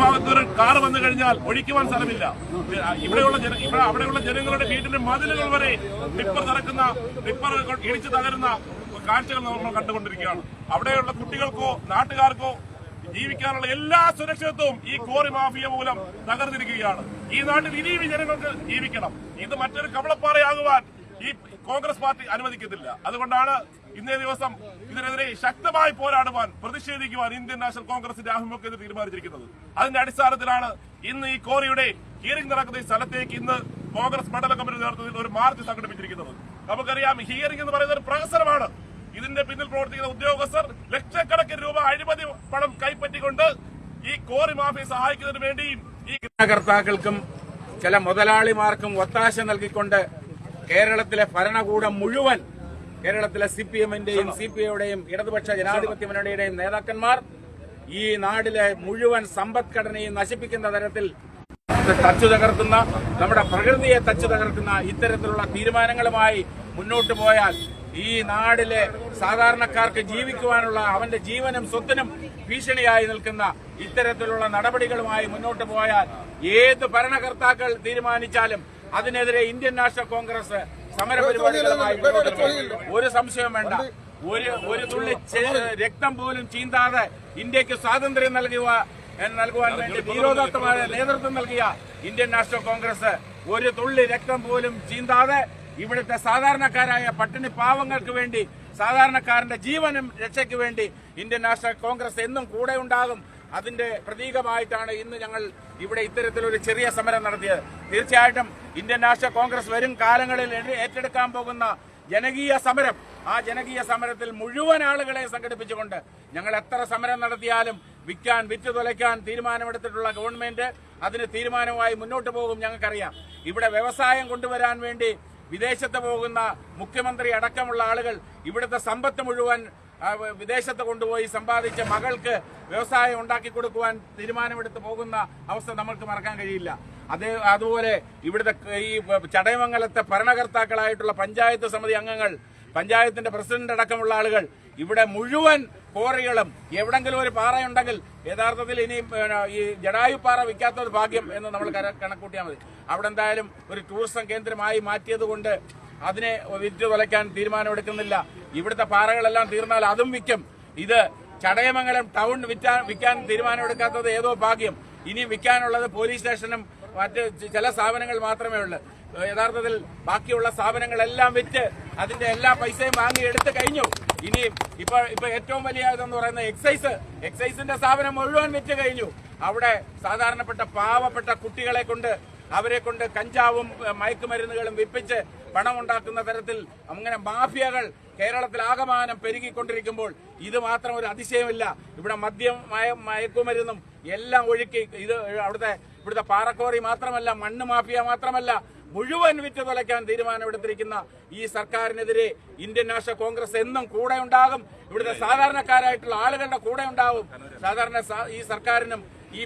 ഭാഗത്ത് ഒരു കാർ വന്നു കഴിഞ്ഞാൽ ഒഴിക്കുവാൻ സ്ഥലമില്ല. ഇവിടെയുള്ള ഇവിടെ അവിടെയുള്ള ജനങ്ങളുടെ വീടിന്റെ മതിലുകൾ വരെ ടിപ്പർ തറക്കുന്ന ടിപ്പർ ഇടിച്ചു തകരുന്ന കാഴ്ചകൾ നമ്മൾ കണ്ടുകൊണ്ടിരിക്കുകയാണ്. അവിടെയുള്ള കുട്ടികൾക്കോ നാട്ടുകാർക്കോ ജീവിക്കാനുള്ള എല്ലാ സുരക്ഷിതത്വവും ഈ കോറി മാഫിയ മൂലം തകർന്നിരിക്കുകയാണ്. ഈ നാട്ടിൽ ഇനിയും ജനങ്ങൾക്ക് ജീവിക്കണം. ഇത് മറ്റൊരു കവളപ്പാറയാകുവാൻ ഈ കോൺഗ്രസ് പാർട്ടി അനുവദിക്കത്തില്ല. അതുകൊണ്ടാണ് ഇന്നേ ദിവസം ഇതിനെതിരെ ശക്തമായി പോരാടുവാൻ പ്രതിഷേധിക്കുവാൻ ഇന്ത്യൻ നാഷണൽ കോൺഗ്രസിന്റെ ആഭിമുഖ്യത്തിൽ തീരുമാനിച്ചിരിക്കുന്നത്. അതിന്റെ അടിസ്ഥാനത്തിലാണ് ഇന്ന് ഈ കോറിയുടെ ഹിയറിംഗ് നടക്കുന്ന ഈ സ്ഥലത്തേക്ക് ഇന്ന് കോൺഗ്രസ് മണ്ഡല കമ്മിറ്റി നേതൃത്വത്തിൽ ഒരു മാർച്ച് സംഘടിപ്പിച്ചിരിക്കുന്നത്. നമുക്കറിയാം ഹിയറിംഗ് എന്ന് പറയുന്ന ഒരു പ്രഹസനമാണ്. ഇതിന്റെ പിന്നിൽ പ്രവർത്തിക്കുന്ന ഉദ്യോഗസ്ഥർ ലക്ഷക്കണക്കിന് രൂപ അഴിമതി പണം കൈപ്പറ്റിക്കൊണ്ട് ഈ കോറി മാഫിയെ സഹായിക്കുന്നതിന് വേണ്ടിയും ഈ ഭരണകർത്താക്കൾക്കും ചില മുതലാളിമാർക്കും ഒത്താശ നൽകിക്കൊണ്ട് കേരളത്തിലെ ഭരണകൂടം മുഴുവൻ കേരളത്തിലെ സി പി എമ്മിന്റെയും സി പി ഐയുടെയും ഇടതുപക്ഷ ജനാധിപത്യ മുന്നണിയുടെയും നേതാക്കന്മാർ ഈ നാടിലെ മുഴുവൻ സമ്പദ്ഘടനയും നശിപ്പിക്കുന്ന തരത്തിൽ തച്ചു തകർക്കുന്ന നമ്മുടെ പ്രകൃതിയെ തച്ചു തകർക്കുന്ന ഇത്തരത്തിലുള്ള തീരുമാനങ്ങളുമായി മുന്നോട്ട് പോയാൽ ഈ നാടിലെ സാധാരണക്കാർക്ക് ജീവിക്കുവാനുള്ള അവന്റെ ജീവനും സ്വത്തിനും ഭീഷണിയായി നിൽക്കുന്ന ഇത്തരത്തിലുള്ള നടപടികളുമായി മുന്നോട്ട് പോയാൽ ഏത് ഭരണകർത്താക്കൾ തീരുമാനിച്ചാലും അതിനെതിരെ ഇന്ത്യൻ നാഷണൽ കോൺഗ്രസ് സമരപരിപാടികളുമായി ഒരു സംശയം വേണ്ട. ഒരു ഒരു തുള്ളി രക്തം പോലും ചീന്താതെ ഇന്ത്യയ്ക്ക് സ്വാതന്ത്ര്യം നൽകുക നൽകുവാൻ വേണ്ടി ധീരോദാത്തമായ നേതൃത്വം നൽകിയ ഇന്ത്യൻ നാഷണൽ കോൺഗ്രസ് ഒരു തുള്ളി രക്തം പോലും ചീന്താതെ ഇവിടുത്തെ സാധാരണക്കാരായ പട്ടിണി പാവങ്ങൾക്ക് വേണ്ടി സാധാരണക്കാരന്റെ ജീവനും രക്ഷയ്ക്ക് വേണ്ടി ഇന്ത്യൻ നാഷണൽ കോൺഗ്രസ് എന്നും കൂടെ ഉണ്ടാകും. അതിന്റെ പ്രതീകമായിട്ടാണ് ഇന്ന് ഞങ്ങൾ ഇവിടെ ഇത്തരത്തിലൊരു ചെറിയ സമരം നടത്തിയത്. തീർച്ചയായിട്ടും ഇന്ത്യൻ നാഷണൽ കോൺഗ്രസ് വരും കാലങ്ങളിൽ ഏറ്റെടുക്കാൻ പോകുന്ന ജനകീയ സമരം ആ ജനകീയ സമരത്തിൽ മുഴുവൻ ആളുകളെ സംഘടിപ്പിച്ചുകൊണ്ട് ഞങ്ങൾ എത്ര സമരം നടത്തിയാലും വിൽക്കാൻ വിറ്റ് തുലയ്ക്കാൻ തീരുമാനമെടുത്തിട്ടുള്ള ഗവൺമെന്റ് അതിന് തീരുമാനമായി മുന്നോട്ട് പോകും ഞങ്ങൾക്കറിയാം. ഇവിടെ വ്യവസായം കൊണ്ടുവരാൻ വേണ്ടി വിദേശത്ത് പോകുന്ന മുഖ്യമന്ത്രി അടക്കമുള്ള ആളുകൾ ഇവിടുത്തെ സമ്പത്ത് മുഴുവൻ വിദേശത്ത് കൊണ്ടുപോയി സമ്പാദിച്ച മകൾക്ക് വ്യവസായം ഉണ്ടാക്കി കൊടുക്കുവാൻ തീരുമാനമെടുത്ത് പോകുന്ന അവസ്ഥ നമ്മൾക്ക് മറക്കാൻ കഴിയില്ല. അതേ അതുപോലെ ഇവിടുത്തെ ഈ ചടയമംഗലത്തെ ഭരണകർത്താക്കളായിട്ടുള്ള പഞ്ചായത്ത് സമിതി അംഗങ്ങൾ പഞ്ചായത്തിന്റെ പ്രസിഡന്റ് അടക്കമുള്ള ആളുകൾ ഇവിടെ മുഴുവൻ കോറികളും എവിടെങ്കിലും ഒരു പാറയുണ്ടെങ്കിൽ യഥാർത്ഥത്തിൽ ഇനി ഈ ജഡായു പാറ വിൽക്കാത്ത ഒരു ഭാഗ്യം എന്ന് നമ്മൾ കണക്കൂട്ടിയാൽ മതി. അവിടെ എന്തായാലും ഒരു ടൂറിസം കേന്ദ്രമായി മാറ്റിയത് കൊണ്ട് അതിനെ വിറ്റ് തുലയ്ക്കാൻ തീരുമാനമെടുക്കുന്നില്ല. ഇവിടുത്തെ പാറകളെല്ലാം തീർന്നാൽ അതും വിൽക്കും. ഇത് ചടയമംഗലം ടൗൺ വിറ്റാൻ വിൽക്കാൻ തീരുമാനമെടുക്കാത്തത് ഏതോ ഭാഗ്യം. ഇനി വിൽക്കാനുള്ളത് പോലീസ് സ്റ്റേഷനും മറ്റ് ചില സ്ഥാപനങ്ങൾ മാത്രമേ ഉള്ളൂ. യഥാർത്ഥത്തിൽ ബാക്കിയുള്ള സ്ഥാപനങ്ങളെല്ലാം വിറ്റ് അതിന്റെ എല്ലാ പൈസയും വാങ്ങി എടുത്തു കഴിഞ്ഞു. ഇനി ഇപ്പൊ ഇപ്പൊ ഏറ്റവും വലിയ ഇതെന്ന് പറയുന്ന എക്സൈസ്. എക്സൈസിന്റെ സ്ഥാപനം മുഴുവൻ വിറ്റ് കഴിഞ്ഞു. അവിടെ സാധാരണപ്പെട്ട പാവപ്പെട്ട കുട്ടികളെ കൊണ്ട് അവരെ കൊണ്ട് കഞ്ചാവും മയക്കുമരുന്നുകളും വിപ്പിച്ച് പണമുണ്ടാക്കുന്ന തരത്തിൽ അങ്ങനെ മാഫിയകൾ കേരളത്തിൽ ആകമാനം പെരുകിക്കൊണ്ടിരിക്കുമ്പോൾ ഇത് മാത്രം ഒരു അതിശയമില്ല. ഇവിടെ മദ്യം മയക്കുമരുന്നും എല്ലാം ഒഴുക്കി ഇത് അവിടുത്തെ ഇവിടുത്തെ പാറക്കോറി മാത്രമല്ല മണ്ണ് മാഫിയ മാത്രമല്ല മുഴുവൻ വിറ്റ് തുലയ്ക്കാൻ തീരുമാനമെടുത്തിരിക്കുന്ന ഈ സർക്കാരിനെതിരെ ഇന്ത്യൻ നാഷണൽ കോൺഗ്രസ് എന്നും കൂടെ ഉണ്ടാകും. ഇവിടുത്തെ സാധാരണക്കാരായിട്ടുള്ള ആളുകളുടെ കൂടെ ഉണ്ടാകും സാധാരണ ഈ സർക്കാരിനും ഈ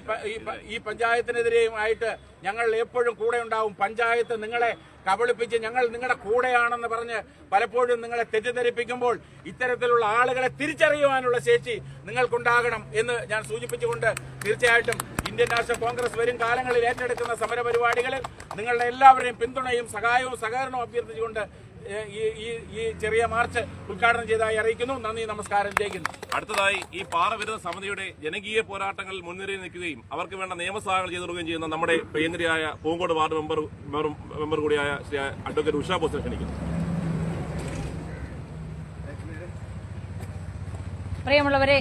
ഈ പഞ്ചായത്തിനെതിരെയും ആയിട്ട് ഞങ്ങൾ എപ്പോഴും കൂടെ ഉണ്ടാവും. പഞ്ചായത്ത് നിങ്ങളെ കബളിപ്പിച്ച് ഞങ്ങൾ നിങ്ങളുടെ കൂടെയാണെന്ന് പറഞ്ഞ് പലപ്പോഴും നിങ്ങളെ തെറ്റിദ്ധരിപ്പിക്കുമ്പോൾ ഇത്തരത്തിലുള്ള ആളുകളെ തിരിച്ചറിയുവാനുള്ള ശേഷി നിങ്ങൾക്കുണ്ടാകണം എന്ന് ഞാൻ സൂചിപ്പിച്ചുകൊണ്ട് തീർച്ചയായിട്ടും ഇന്ത്യൻ നാഷണൽ കോൺഗ്രസ് വരും കാലങ്ങളിൽ ഏറ്റെടുക്കുന്ന സമരപരിപാടികളിൽ നിങ്ങളുടെ എല്ലാവരുടെയും പിന്തുണയും സഹായവും സഹകരണവും അഭ്യർത്ഥിച്ചുകൊണ്ട് ഈ ഈ- ഈ ചെറിയ മാർച്ച് ഉദ്ഘാടനം ചെയ്തതായി അറിയിക്കുന്നു. നന്ദി നമസ്കാരം. ജയിക്കുന്നു അടുത്തതായി ഈ പാറവിരുദ്ധ സമിതിയുടെ ജനകീയ പോരാട്ടങ്ങളിൽ മുൻനിരയിൽ നിൽക്കുകയും അവർക്ക് വേണ്ട നിയമസഭകൾ ചെയ്തു കൊടുക്കുകയും ചെയ്യുന്ന നമ്മുടെ പ്രിയന്ത്രിയായ പൂങ്കോട് വാർഡ് മെമ്പർ മെമ്പർ കൂടിയായ ശ്രീ അഡ്വക്കേറ്റ് ഉഷാ ബോസിനെ ക്ഷണിക്കുന്നു. പ്രിയമുള്ളവരെ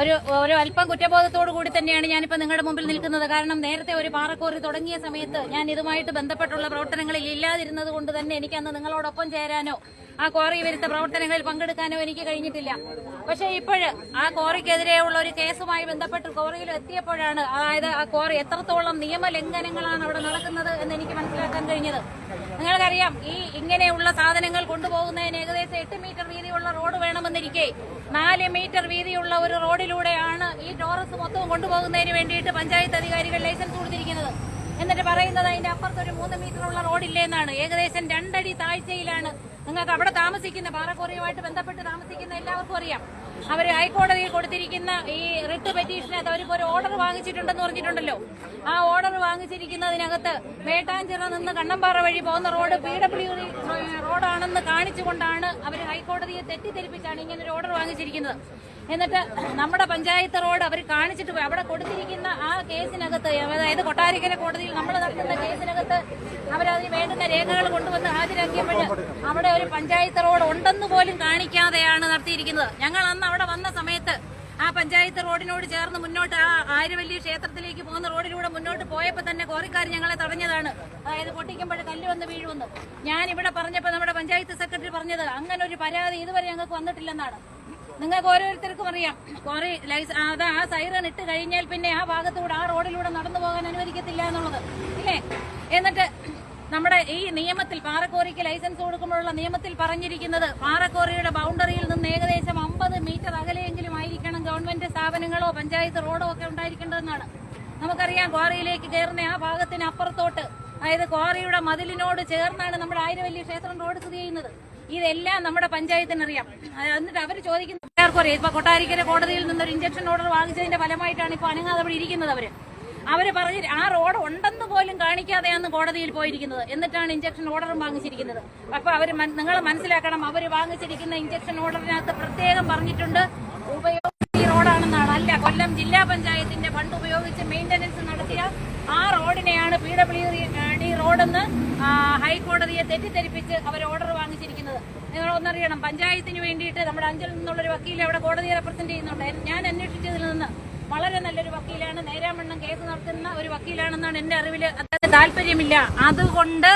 ഒരു ഒരു അല്പം കുറ്റബോധത്തോടു കൂടി തന്നെയാണ് ഞാനിപ്പോ നിങ്ങളുടെ മുമ്പിൽ നിൽക്കുന്നത്. കാരണം നേരത്തെ ഒരു പാറക്കോറി തുടങ്ങിയ സമയത്ത് ഞാൻ ഇതുമായിട്ട് ബന്ധപ്പെട്ടുള്ള പ്രവർത്തനങ്ങളിൽ ഇല്ലാതിരുന്നത് കൊണ്ട് തന്നെ എനിക്ക് അന്ന് നിങ്ങളോടൊപ്പം ചേരാനോ ആ ക്വാറി വരുത്ത പ്രവർത്തനങ്ങളിൽ പങ്കെടുക്കാനോ എനിക്ക് കഴിഞ്ഞിട്ടില്ല. പക്ഷെ ഇപ്പോഴ് ആ ക്വാറിക്കെതിരെയുള്ള ഒരു കേസുമായി ബന്ധപ്പെട്ട് ക്വാറിയിൽ എത്തിയപ്പോഴാണ് അതായത് ആ ക്വാറി എത്രത്തോളം നിയമലംഘനങ്ങളാണ് അവിടെ നടക്കുന്നത് എന്ന് എനിക്ക് മനസ്സിലാക്കാൻ കഴിഞ്ഞത്. നിങ്ങൾക്കറിയാം ഈ ഇങ്ങനെയുള്ള സാധനങ്ങൾ കൊണ്ടുപോകുന്നതിന് ഏകദേശം എട്ട് മീറ്റർ വീതിയുള്ള റോഡ് വേണമെന്നിരിക്കെ നാല് മീറ്റർ വീതിയുള്ള ഒരു റോഡിലൂടെയാണ് ഈ ടോറസ് മൊത്തവും കൊണ്ടുപോകുന്നതിന് വേണ്ടിയിട്ട് പഞ്ചായത്ത് അധികാരികൾ ലൈസൻസ് കൊടുത്തിരിക്കുന്നത്. എന്നിട്ട് പറയുന്നത് അതിന്റെ അപ്പുറത്ത് ഒരു മൂന്ന് മീറ്ററുള്ള റോഡില്ലേ എന്നാണ് ഏകദേശം രണ്ടടി താഴ്ചയിലാണ്. നിങ്ങൾക്ക് അവിടെ താമസിക്കുന്ന പാറക്കോറിയുമായിട്ട് ബന്ധപ്പെട്ട് താമസിക്കുന്ന എല്ലാവർക്കും അറിയാം. അവർ ഹൈക്കോടതിയിൽ കൊടുത്തിരിക്കുന്ന ഈ റിട്ട് പെറ്റീഷനകത്ത് അവരിപ്പോൾ ഒരു ഓർഡർ വാങ്ങിച്ചിട്ടുണ്ടെന്ന് പറഞ്ഞിട്ടുണ്ടല്ലോ. ആ ഓർഡർ വാങ്ങിച്ചിരിക്കുന്നതിനകത്ത് മേട്ടാഞ്ചിറ നിന്ന് കണ്ണമ്പാറ വഴി പോകുന്ന റോഡ് പി ഡബ്ല്യു റോഡാണെന്ന് കാണിച്ചുകൊണ്ടാണ് അവർ ഹൈക്കോടതിയെ തെറ്റിദ്ധരിപ്പിച്ചാണ് ഇങ്ങനെ ഒരു ഓർഡർ വാങ്ങിച്ചിരിക്കുന്നത്. എന്നിട്ട് നമ്മുടെ പഞ്ചായത്ത് റോഡ് അവർ കാണിച്ചിട്ട് പോയി. അവിടെ കൊടുത്തിരിക്കുന്ന ആ കേസിനകത്ത് അതായത് കൊട്ടാരിക്കര കോടതിയിൽ നമ്മൾ നടത്തുന്ന കേസിനകത്ത് അവരതിന് വേണ്ടുന്ന രേഖകൾ കൊണ്ടുവന്ന് ഹാജരാക്കിയപ്പോൾ അവിടെ ഒരു പഞ്ചായത്ത് റോഡ് ഉണ്ടെന്ന് പോലും കാണിക്കാതെയാണ് നടത്തിയിരിക്കുന്നത്. ഞങ്ങൾ അന്ന് അവിടെ വന്ന സമയത്ത് ആ പഞ്ചായത്ത് റോഡിനോട് ചേർന്ന് മുന്നോട്ട് ആ ആര്യവല്ലി ക്ഷേത്രത്തിലേക്ക് പോകുന്ന റോഡിലൂടെ മുന്നോട്ട് പോയപ്പോൾ തന്നെ കോറിക്കാർ ഞങ്ങളെ തടഞ്ഞതാണ്. അതായത് പൊട്ടിക്കുമ്പോൾ കല്ല് വന്ന് വീഴുമെന്ന്. ഞാൻ ഇവിടെ പറഞ്ഞപ്പോൾ നമ്മുടെ പഞ്ചായത്ത് സെക്രട്ടറി പറഞ്ഞത് അങ്ങനെ ഒരു പരാതി ഇതുവരെ ഞങ്ങൾക്ക് വന്നിട്ടില്ലെന്നാണ്. നിങ്ങൾക്ക് ഓരോരുത്തർക്കും അറിയാം. കോറി അത് ആ സൈറൺ ഇട്ട് കഴിഞ്ഞാൽ പിന്നെ ആ ഭാഗത്തൂടെ ആ റോഡിലൂടെ നടന്നു പോകാൻ അനുവദിക്കത്തില്ല എന്നുള്ളത്. ഇല്ലേ? എന്നിട്ട് നമ്മുടെ ഈ നിയമത്തിൽ പാറക്കോറിക്ക് ലൈസൻസ് കൊടുക്കുമ്പോഴുള്ള നിയമത്തിൽ പറഞ്ഞിരിക്കുന്നത് പാറക്കോറിയുടെ ബൗണ്ടറിയിൽ നിന്ന് ഏകദേശം അമ്പത് മീറ്റർ അകലെയെങ്കിലും ആയിരിക്കണം ഗവൺമെന്റ് സ്ഥാപനങ്ങളോ പഞ്ചായത്ത് റോഡോ ഒക്കെ ഉണ്ടായിരിക്കേണ്ടതെന്നാണ്. നമുക്കറിയാം ക്വാറിയിലേക്ക് കയറുന്ന ആ ഭാഗത്തിന് അപ്പുറത്തോട്ട് അതായത് ക്വാറിയുടെ മതിലിനോട് ചേർന്നാണ് നമ്മുടെ ആയിരവല്ലി ക്ഷേത്രം റോഡ് സ്ഥിതി ചെയ്യുന്നത്. ഇതെല്ലാം നമ്മുടെ പഞ്ചായത്തിന് അറിയാം എന്നിട്ട് അവർ ചോദിക്കുന്ന എല്ലാവർക്കും ഇപ്പൊ കൊട്ടാരിക്കര കോടതിയിൽ നിന്ന് ഒരു ഇഞ്ചക്ഷൻ ഓർഡർ വാങ്ങിച്ചതിന്റെ ഫലമായിട്ടാണ് ഇപ്പൊ അനങ്ങാതെ അവിടെ ഇരിക്കുന്നത് അവർ. അവർ പറഞ്ഞ് ആ റോഡ് ഉണ്ടെന്ന് പോലും കാണിക്കാതെയാണ് കോടതിയിൽ പോയിരിക്കുന്നത്. എന്നിട്ടാണ് ഇഞ്ചക്ഷൻ ഓർഡറും വാങ്ങിച്ചിരിക്കുന്നത്. അപ്പൊ അവർ നിങ്ങൾ മനസ്സിലാക്കണം അവർ വാങ്ങിച്ചിരിക്കുന്ന ഇഞ്ചക്ഷൻ ഓർഡറിനകത്ത് പ്രത്യേകം പറഞ്ഞിട്ടുണ്ട് ഉപയോഗ ഈ റോഡാണെന്നാണ്. അല്ല കൊല്ലം ജില്ലാ പഞ്ചായത്തിന്റെ ഫണ്ട് ഉപയോഗിച്ച് മെയിന്റനൻസ് നടത്തിയ ആ റോഡിനെയാണ് പി ഡബ്ല്യു റോഡെന്ന് ഹൈക്കോടതിയെ തെറ്റിദ്ധരിപ്പിച്ച് അവർ ഓർഡർ വാങ്ങിച്ചിരിക്കുന്നത്. നിങ്ങൾ ഒന്നറിയണം പഞ്ചായത്തിന് വേണ്ടിയിട്ട് നമ്മുടെ അഞ്ചൽ നിന്നുള്ള ഒരു വക്കീൽ അവിടെ കോടതിയെ റെപ്രസെന്റ് ചെയ്യുന്നുണ്ട്. ഞാൻ അന്വേഷിച്ചതിൽ നിന്ന് വളരെ നല്ലൊരു വക്കീലാണ്. നേരാമണ്ണം കേസ് നടത്തുന്ന ഒരു വക്കീലാണെന്നാണ് എന്റെ അറിവിൽ അദ്ദേഹത്തിന് താല്പര്യമില്ല. അതുകൊണ്ട്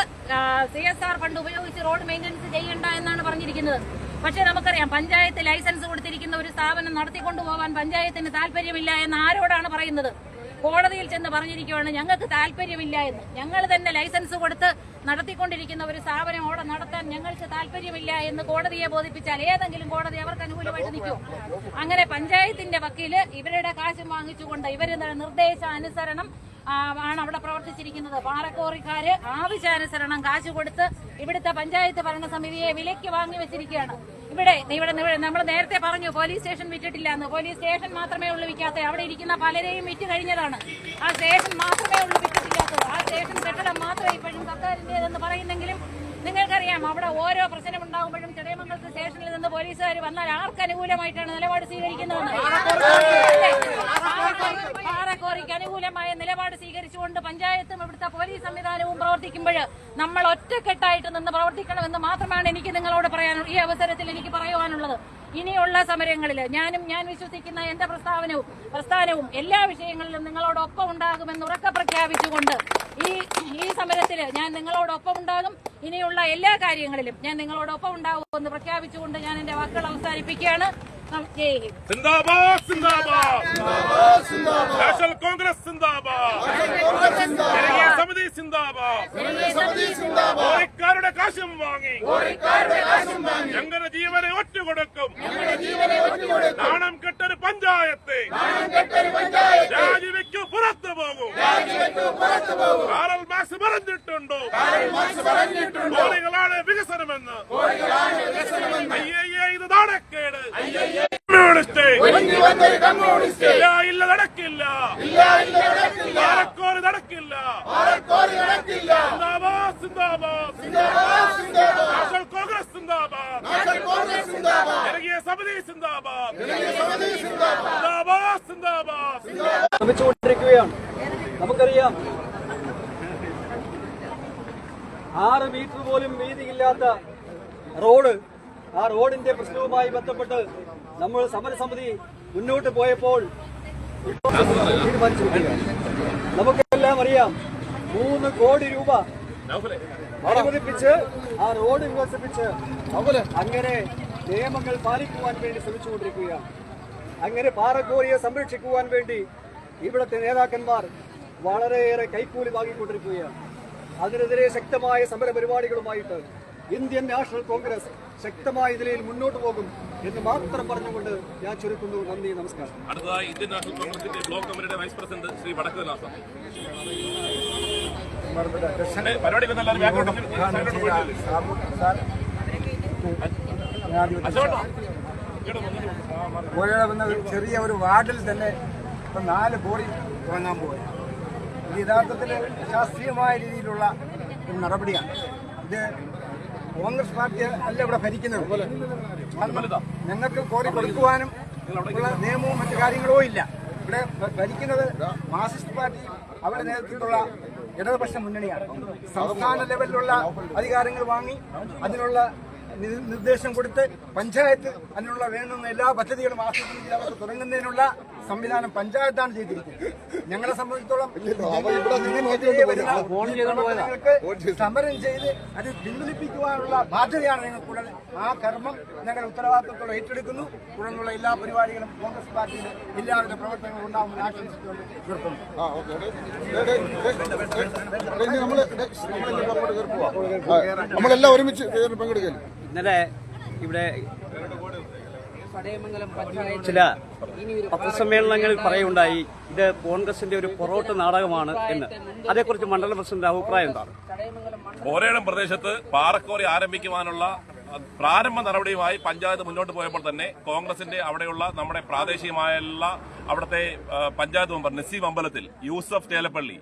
സി എസ് ആർ ഫണ്ട് ഉപയോഗിച്ച് റോഡ് മെയിന്റനൻസ് ചെയ്യണ്ട എന്നാണ് പറഞ്ഞിരിക്കുന്നത്. പക്ഷെ നമുക്കറിയാം പഞ്ചായത്ത് ലൈസൻസ് കൊടുത്തിരിക്കുന്ന ഒരു സ്ഥാപനം നടത്തിക്കൊണ്ടു പോകാൻ പഞ്ചായത്തിന് താല്പര്യമില്ല എന്ന് ആരോടാണ് പറയുന്നത്? കോടതിയിൽ ചെന്ന് പറഞ്ഞിരിക്കുകയാണ് ഞങ്ങൾക്ക് താല്പര്യമില്ല എന്ന്. ഞങ്ങൾ തന്നെ ലൈസൻസ് കൊടുത്ത് നടത്തിക്കൊണ്ടിരിക്കുന്ന ഒരു സ്ഥാപനം അവിടെ നടത്താൻ ഞങ്ങൾക്ക് താല്പര്യമില്ല എന്ന് കോടതിയെ ബോധിപ്പിച്ചാൽ ഏതെങ്കിലും കോടതി അവർക്ക് അനുകൂലമായിട്ട് നിൽക്കും അങ്ങനെ പഞ്ചായത്തിന്റെ വക്കീൽ ഇവരുടെ കാശും വാങ്ങിച്ചുകൊണ്ട് ഇവർ നിർദ്ദേശാനുസരണം ആണ് അവിടെ പ്രവർത്തിച്ചിരിക്കുന്നത്. പാറക്കോറിക്കാര് ആവശ്യാനുസരണം കാശ് കൊടുത്ത് ഇവിടുത്തെ പഞ്ചായത്ത് ഭരണസമിതിയെ വിലയ്ക്ക് വാങ്ങി വെച്ചിരിക്കുകയാണ്. ഇവിടെ ഇവിടെ നമ്മൾ നേരത്തെ പറഞ്ഞു പോലീസ് സ്റ്റേഷൻ വിറ്റിട്ടില്ല എന്ന്. പോലീസ് സ്റ്റേഷൻ മാത്രമേ ഉള്ളൂ വിൽക്കാത്ത അവിടെ ഇരിക്കുന്ന പലരെയും വിറ്റ് കഴിഞ്ഞതാണ്. ആ സ്റ്റേഷൻ മാത്രമേ ഉള്ളൂ വിറ്റിട്ടില്ലാത്തത്. ആ സ്റ്റേഷൻ കെട്ടിടം മാത്രമേ ഇപ്പോഴും സർക്കാരിന്റെതെന്ന് പറയുന്നെങ്കിലും നിങ്ങൾക്കറിയാം അവിടെ ഓരോ പ്രശ്നം ഉണ്ടാകുമ്പോഴും ചെറിയമംഗലത്ത് സ്റ്റേഷനിൽ നിന്ന് പോലീസുകാർ വന്നാൽ ആർക്ക് അനുകൂലമായിട്ടാണ് നിലപാട് സ്വീകരിക്കുന്നതെന്ന് പാറക്കോറിക്ക് അനുകൂലമായ നിലപാട് സ്വീകരിച്ചുകൊണ്ട് പഞ്ചായത്തും ഇവിടുത്തെ പോലീസ് സംവിധാനവും പ്രവർത്തിക്കുമ്പോൾ നമ്മൾ ഒറ്റക്കെട്ടായിട്ട് നിന്ന് പ്രവർത്തിക്കണമെന്ന് മാത്രമാണ് എനിക്ക് നിങ്ങളോട് പറയാനുള്ളത് ഈ അവസരത്തിൽ എനിക്ക് പറയുവാനുള്ളത്. ഇനിയുള്ള സമരങ്ങളിൽ ഞാനും ഞാൻ വിശ്വസിക്കുന്ന എന്റെ പ്രസ്താവനവും പ്രസ്ഥാനവും എല്ലാ വിഷയങ്ങളിലും നിങ്ങളോടൊപ്പം ഉണ്ടാകുമെന്ന് ഉറക്കെ പ്രഖ്യാപിച്ചുകൊണ്ട് ഈ ഈ സമരത്തിൽ ഞാൻ നിങ്ങളോടൊപ്പം ഉണ്ടാകും. ഇനിയുള്ള എല്ലാ കാര്യങ്ങളിലും ഞാൻ നിങ്ങളോടൊപ്പം ഉണ്ടാകും എന്ന് പ്രഖ്യാപിച്ചുകൊണ്ട് ഞാൻ എന്റെ വാക്കുകൾ അവസാനിപ്പിക്കുകയാണ്. കോൺഗ്രസ് സമിതി കാശും വാങ്ങി. ഞങ്ങളുടെ ജീവനെ ഒറ്റുകൊടുക്കും. നാണം കെട്ടൊരു പഞ്ചായത്ത്. രാജിവെക്കു പുറത്തു പോകും. പറഞ്ഞിട്ടുണ്ടോ? കോടികളാണ് വികസനമെന്ന്. അയ്യയ്യേ ഇത് നാണക്കേട്. കമ്മ്യൂണിസ്റ്റ്. ഇല്ല ഇല്ല നടക്കില്ല. ആരക്കോര് നടക്കില്ല. സിന്ദാബാദ് സിന്ദാബാദ്. നാഷണൽ കോൺഗ്രസ് സിന്ദാബാദ്. ജനകീയ സമിതി സിന്ദാബാദ് സിന്ദാബാദ്. സിന്ദാബാദ്. ശ്രമിച്ചുകൊണ്ടിരിക്കുകയാണ്. നമുക്കറിയാം ആറ് മീറ്റർ പോലും വീതിയില്ലാത്ത റോഡ് ആ റോഡിന്റെ പ്രശ്നവുമായി ബന്ധപ്പെട്ട് നമ്മൾ സമരസമിതി മുന്നോട്ട് പോയപ്പോൾ നമുക്കെല്ലാം അറിയാം മൂന്ന് കോടി രൂപ അനുവദിപ്പിച്ച് ആ റോഡ് വികസിപ്പിച്ച് അങ്ങനെ നിയമങ്ങൾ പാലിക്കുവാൻ വേണ്ടി ശ്രമിച്ചുകൊണ്ടിരിക്കുകയാണ്. അങ്ങനെ പാറക്കോറിയെ സംരക്ഷിക്കുവാൻ വേണ്ടി ഇവിടുത്തെ നേതാക്കന്മാർ വളരെയേറെ കൈക്കൂലി വാങ്ങിക്കൊണ്ടിരിക്കുകയാണ്. അതിനെതിരെ ശക്തമായ സമര പരിപാടികളുമായിട്ട് ഇന്ത്യൻ നാഷണൽ കോൺഗ്രസ് ശക്തമായ നിലയിൽ മുന്നോട്ട് പോകും എന്ന് മാത്രം പറഞ്ഞുകൊണ്ട് ഞാൻ ചുരുക്കുന്നു. നന്ദി നമസ്കാരം. അടുത്തതായി ഇന്ത്യൻ നാഷണൽ കോൺഗ്രസിന്റെ ബ്ലോക്ക് കമ്മിറ്റിയുടെ വൈസ് പ്രസിഡന്റ് ശ്രീ വടക്കുദാസൻ പരിപാടി ചെറിയ ഒരു വാർഡിൽ തന്നെ ഇപ്പം നാല് കോടി വാങ്ങാൻ പോയി യഥാർത്ഥത്തിൽ ശാസ്ത്രീയമായ രീതിയിലുള്ള ഒരു നടപടിയാണ്. ഇത് കോൺഗ്രസ് പാർട്ടി അല്ല ഇവിടെ ഭരിക്കുന്നത്. ഞങ്ങൾക്ക് കോറി കൊടുക്കുവാനും നിയമവും മറ്റു കാര്യങ്ങളോ ഇല്ല. ഇവിടെ ഭരിക്കുന്നത് മാർസിസ്റ്റ് പാർട്ടി അവരുടെ നേതൃത്വത്തിലുള്ള ഇടതുപക്ഷ മുന്നണിയാണ്. സംസ്ഥാന ലെവലിലുള്ള അധികാരങ്ങൾ വാങ്ങി അതിനുള്ള നിർദ്ദേശം കൊടുത്ത് പഞ്ചായത്ത് അതിനുള്ള വേണ്ടുന്ന എല്ലാ പദ്ധതികളും ആസൂത്രണം ചെയ്ത് തുടങ്ങുന്നതിനുള്ള സംവിധാനം പഞ്ചായത്താണ് ചെയ്തിരിക്കുന്നത്. ഞങ്ങളെ സംബന്ധിച്ചിടത്തോളം സമരം ചെയ്ത് അത് പിൻവലിപ്പിക്കുവാനുള്ള ബാധ്യതയാണ് ഞങ്ങൾക്കുള്ളത്. ആ കർമ്മം ഞങ്ങൾ ഉത്തരവാദിത്തത്തോടെ ഏറ്റെടുക്കുന്നു. തുടർന്നുള്ള എല്ലാ പരിപാടികളും കോൺഗ്രസ് പാർട്ടിയുടെ എല്ലാവരുടെ പ്രവർത്തനങ്ങളും ഉണ്ടാവുമെന്ന് ആശംസിച്ചുകൊണ്ട് നിർത്തുന്നു. ആ ഓക്കെ. നമ്മൾ നമ്മളെല്ലാം ഒരുമിച്ച് പങ്കെടുക്കാൻ പങ്കെടുക്കല്ലേ? ഇന്നലെ ഇവിടെ ചില പത്രസമ്മേളനങ്ങളിൽ പറയുണ്ടായി ഇത് കോൺഗ്രസിന്റെ ഒരു പൊറോട്ട് നാടകമാണ് എന്ന്. അതേക്കുറിച്ച് മണ്ഡലം പ്രസിഡന്റ് അഭിപ്രായം എന്താണ്? കോരേടം പ്രദേശത്ത് പാറക്കോറി ആരംഭിക്കുവാനുള്ള പ്രാരംഭ നടപടിയുമായി പഞ്ചായത്ത് മുന്നോട്ട് പോയപ്പോൾ തന്നെ കോൺഗ്രസിന്റെ അവിടെയുള്ള നമ്മുടെ പ്രാദേശികമായുള്ള അവിടുത്തെ പഞ്ചായത്ത് മെമ്പർ നസീം അമ്പലത്തിൽ യൂസഫ് ചേലപ്പള്ളി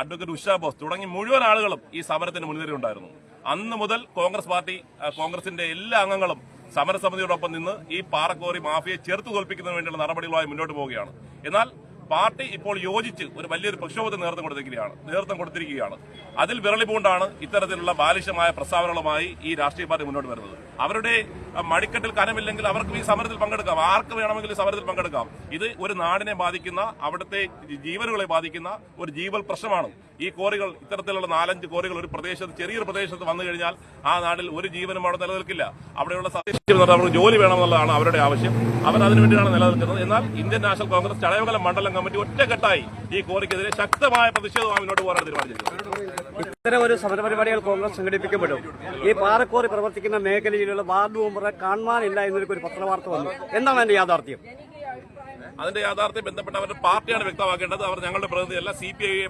അഡ്വക്കേറ്റ് ഉഷാ ബോസ് തുടങ്ങി മുഴുവൻ ആളുകളും ഈ സമരത്തിന് മുൻനിരയുണ്ടായിരുന്നു. അന്ന് മുതൽ കോൺഗ്രസ് പാർട്ടി കോൺഗ്രസിന്റെ എല്ലാ അംഗങ്ങളും സമരസമിതിയോടൊപ്പം നിന്ന് ഈ പാറക്കോറി മാഫിയെ ചെറുത്തു തോൽപ്പിക്കുന്നതിന് വേണ്ടിയുള്ള നടപടികളുമായി മുന്നോട്ട് പോവുകയാണ്. എന്നാൽ പാർട്ടി ഇപ്പോൾ യോജിച്ച് ഒരു വലിയൊരു പ്രക്ഷോഭത്തിന് നേതൃത്വം കൊടുത്തിരിക്കുകയാണ്. നേതൃത്വം കൊടുത്തിരിക്കുകയാണ്. അതിൽ വിരളിപ്പൂണ്ടാണ് ഇത്തരത്തിലുള്ള ബാലിശമായ പ്രസ്താവനകളുമായി ഈ രാഷ്ട്രീയ പാർട്ടി മുന്നോട്ട് വരുന്നത്. അവരുടെ മടിക്കെട്ടിൽ കനമില്ലെങ്കിൽ അവർക്കും ഈ സമരത്തിൽ പങ്കെടുക്കാം. ആർക്ക് വേണമെങ്കിലും സമരത്തിൽ പങ്കെടുക്കാം. ഇത് ഒരു നാടിനെ ബാധിക്കുന്ന അവിടുത്തെ ജീവനുകളെ ബാധിക്കുന്ന ഒരു ജീവൽ പ്രശ്നമാണ്. ഈ കോറികൾ ഇത്തരത്തിലുള്ള നാലഞ്ച് കോറികൾ ഒരു പ്രദേശത്ത് ചെറിയൊരു പ്രദേശത്ത് വന്നു കഴിഞ്ഞാൽ ആ നാട്ടിൽ ഒരു ജീവനും അവിടെ നിലനിൽക്കില്ല. അവിടെയുള്ള സത്യം അവർക്ക് ജോലി വേണമെന്നുള്ളതാണ് അവരുടെ ആവശ്യം. അവർ അതിനുവേണ്ടിയാണ് നിലനിൽക്കുന്നത്. എന്നാൽ ഇന്ത്യൻ നാഷണൽ കോൺഗ്രസ് ചടയമംഗലം മണ്ഡലം കമ്മിറ്റി ഒറ്റക്കെട്ടായി ഈ കോറിക്കെതിരെ ശക്തമായ പ്രതിഷേധമായി മുന്നോട്ട് പോകാൻ തീരുമാനിച്ചിരിക്കുന്നത് ഇത്തരം ഒരു സമരപരിപാടികൾ കോൺഗ്രസ് സംഘടിപ്പിക്കപ്പെടും. ഈ പാറക്കോറി പ്രവർത്തിക്കുന്ന മേഖലയിലുള്ള വാർഡ് മെമ്പറെ കാണുവാനില്ല എന്നൊരു പത്രവാർത്ത വന്നു. എന്താണ് അതിന്റെ യാഥാർത്ഥ്യം? അതിന്റെ യാഥാർത്ഥ്യം ബന്ധപ്പെട്ട അവരുടെ പാർട്ടിയാണ് വ്യക്തമാക്കേണ്ടത്. അവർ ഞങ്ങളുടെ പ്രതിനിധിയല്ല സി പി ഐയെ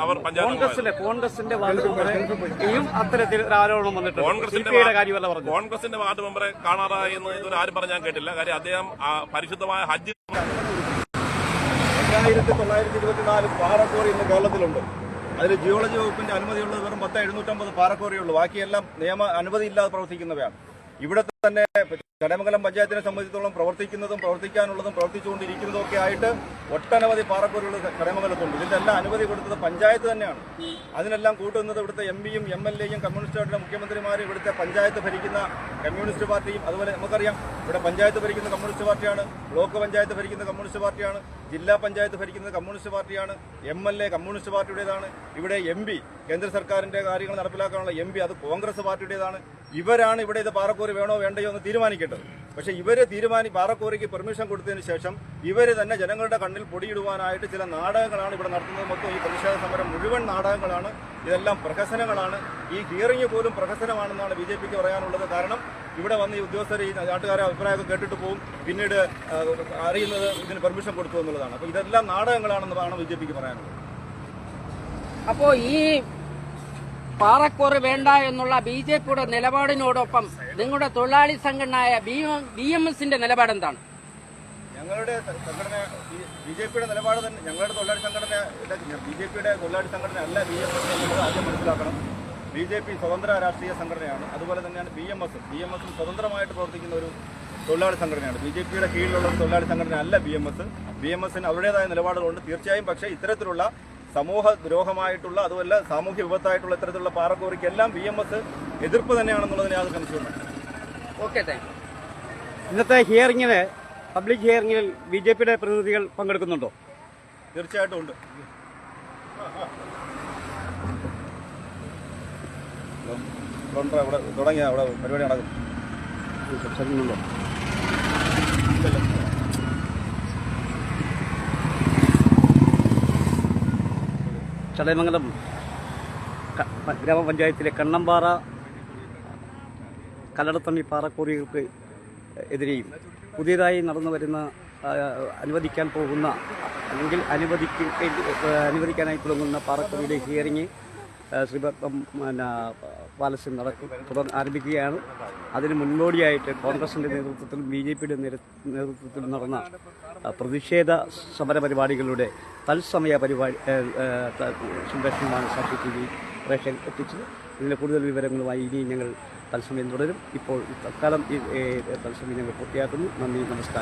അവർ- കോൺഗ്രസിന്റെ അത്തരത്തിൽ ആരോപണം വന്നിട്ടുണ്ട്. കോൺഗ്രസിന്റെ കോൺഗ്രസിന്റെ വാർഡ് മെമ്പറെ കാണാറായി എന്ന് ഇതുവരെ ആരും പറഞ്ഞാൽ കേട്ടില്ല. കാര്യം അദ്ദേഹം പരിശുദ്ധമായ ഹജ്ജ് രണ്ടായിരത്തി തൊള്ളായിരത്തി ഇരുപത്തിനാല് പാറക്കോറി ഇന്ന് കേരളത്തിലുണ്ട്. അതിൽ ജിയോളജി വകുപ്പിന്റെ അനുമതിയുള്ളത് വെറും പത്ത് എഴുന്നൂറ്റമ്പത് പാറക്കോറിയുള്ളൂ ബാക്കിയെല്ലാം നിയമ അനുമതിയില്ലാതെ പ്രവർത്തിക്കുന്നവയാണ്. ഇവിടെ തന്നെ ചടയമംഗലം പഞ്ചായത്തിനെ സംബന്ധിച്ചിടത്തോളം പ്രവർത്തിക്കുന്നതും പ്രവർത്തിക്കാനുള്ളതും പ്രവർത്തിച്ചുകൊണ്ടിരിക്കുന്നതും ഒക്കെ ആയിട്ട് ഒട്ടനവധി പാറക്കോറികൾ ചടയമംഗലത്തുണ്ട്. ഇതിന്റെ അനുമതി കൊടുത്തത് പഞ്ചായത്ത് തന്നെയാണ്. അതിനെല്ലാം കൂട്ടുന്നത് ഇവിടുത്തെ എം പിയും എം എൽ എയും കമ്മ്യൂണിസ്റ്റ് പാർട്ടിയുടെ മുഖ്യമന്ത്രിമാരും ഇവിടുത്തെ പഞ്ചായത്ത് ഭരിക്കുന്ന കമ്മ്യൂണിസ്റ്റ് പാർട്ടിയും അതുപോലെ നമുക്കറിയാം ഇവിടെ പഞ്ചായത്ത് ഭരിക്കുന്ന കമ്മ്യൂണിസ്റ്റ് പാർട്ടിയാണ് ബ്ലോക്ക് പഞ്ചായത്ത് ഭരിക്കുന്ന കമ്മ്യൂണിസ്റ്റ് പാർട്ടിയാണ് ജില്ലാ പഞ്ചായത്ത് ഭരിക്കുന്നത് കമ്മ്യൂണിസ്റ്റ് പാർട്ടിയാണ് എം എൽ എ കമ്മ്യൂണിസ്റ്റ് പാർട്ടിയുടേതാണ്. ഇവിടെ എം പി കേന്ദ്ര സർക്കാരിന്റെ കാര്യങ്ങൾ നടപ്പിലാക്കാനുള്ള എം പി അത് കോൺഗ്രസ് പാർട്ടിയുടേതാണ്. ഇവരാണ് ഇവിടെ ഇത് പാറക്കോറി വേണോ വേണ്ടയോ എന്ന് തീരുമാനിക്കേണ്ടത്. പക്ഷേ ഇവർ തീരുമാനി പാറക്കോറിക്ക് പെർമിഷൻ കൊടുത്തതിന് ശേഷം ഇവർ തന്നെ ജനങ്ങളുടെ കണ്ണിൽ പൊടിയിടുവാനായിട്ട് ചില നാടകങ്ങളാണ് ഇവിടെ നടത്തുന്നത്. മൊത്തം ഈ പ്രതിഷേധ സമരം മുഴുവൻ നാടകങ്ങളാണ്. ഇതെല്ലാം പ്രഹസനങ്ങളാണ്. ഈ ഹിയറിംഗ് പോലും പ്രഹസനമാണെന്നാണ് ബി ജെ പിക്ക് പറയാനുള്ളത്. കാരണം ഇവിടെ വന്ന് ഈ ഉദ്യോഗസ്ഥർ ഈ നാട്ടുകാരെ അഭിപ്രായമൊക്കെ കേട്ടിട്ട് പോകും പിന്നീട് അറിയുന്നത് ഇതിന് പെർമിഷൻ കൊടുത്തു എന്നുള്ളതാണ്. അപ്പോൾ ഇതെല്ലാം നാടകങ്ങളാണെന്നാണ് ബി ജെ പിക്ക് പറയാനുള്ളത്. അപ്പോൾ ഈ പാറക്കോറ് വേണ്ട എന്നുള്ള ബി ജെ പിയുടെ നിലപാടിനോടൊപ്പം നിങ്ങളുടെ തൊഴിലാളി സംഘടനയായ ബി എം എസിന്റെ നിലപാടെന്താണ്? ഞങ്ങളുടെ സംഘടന ബി ജെ പിയുടെ നിലപാട് തന്നെ ഞങ്ങളുടെ തൊഴിലാളി സംഘടന ബി ജെ പിയുടെ തൊഴിലാളി സംഘടന അല്ല ബി എം എസ് എന്നുള്ളത് ആദ്യം മനസ്സിലാക്കണം. ബി ജെ പി സ്വതന്ത്ര രാഷ്ട്രീയ സംഘടനയാണ്. അതുപോലെ തന്നെയാണ് B M S. B M എസും സ്വതന്ത്രമായിട്ട് പ്രവർത്തിക്കുന്ന ഒരു തൊഴിലാളി സംഘടനയാണ്. ബി ജെ പിയുടെ കീഴിലുള്ള തൊഴിലാളി സംഘടന അല്ല B M S. B M എസിന് അവരുടേതായ നിലപാടുകളുണ്ട്. തീർച്ചയായും പക്ഷേ ഇത്തരത്തിലുള്ള സമൂഹ ദ്രോഹമായിട്ടുള്ള അതുമല്ല സാമൂഹ്യ വിപത്തായിട്ടുള്ള ഇത്തരത്തിലുള്ള പാറക്കോറിക്കെല്ലാം ബി എം എസ് എതിർപ്പ് തന്നെയാണെന്നുള്ളതിന് യാതൊരു സംശയവുമില്ല. ഓക്കെ താങ്ക് ഇന്നത്തെ ഹിയറിംഗിന് പബ്ലിക് ഹിയറിംഗിൽ ബി ജെ പിയുടെ പ്രതിനിധികൾ പങ്കെടുക്കുന്നുണ്ടോ? തീർച്ചയായിട്ടും ഉണ്ട്. തുടങ്ങിയ അവിടെ പരിപാടി നടക്കും. സംസാരിക്കുന്നുണ്ടോ ചടയമംഗലം ഗ്രാമപഞ്ചായത്തിലെ കണ്ണമ്പാറ കല്ലടത്തണ്ണി പാറക്കോറികൾക്ക് എതിരെയും പുതിയതായി നടന്നു വരുന്ന അനുവദിക്കാൻ പോകുന്ന അല്ലെങ്കിൽ അനുവദിക്ക അനുവദിക്കാനായി തുടങ്ങുന്ന പാറക്കോറിയുടെ ഹിയറിംഗ് ശ്രീപത്മം പിന്നെ പാലസ്യം നടക്കും തുടർ ആരംഭിക്കുകയാണ്. അതിന് മുന്നോടിയായിട്ട് കോൺഗ്രസിന്റെ നേതൃത്വത്തിൽ ബി ജെ പിയുടെ നേതൃത്വത്തിലും നടന്ന പ്രതിഷേധ സമര പരിപാടികളുടെ തത്സമയ പരിപാടി സംരക്ഷണമാണ് സാക്ഷി ടി വി പ്രേക്ഷകർ എത്തിച്ചത്. ഇതിന്റെ കൂടുതൽ വിവരങ്ങളുമായി ഇനിയും ഞങ്ങൾ തത്സമയം തുടരും. ഇപ്പോൾ തൽക്കാലം തത്സമയം ഞങ്ങൾ പൂർത്തിയാക്കുന്നു. നന്ദി നമസ്കാരം.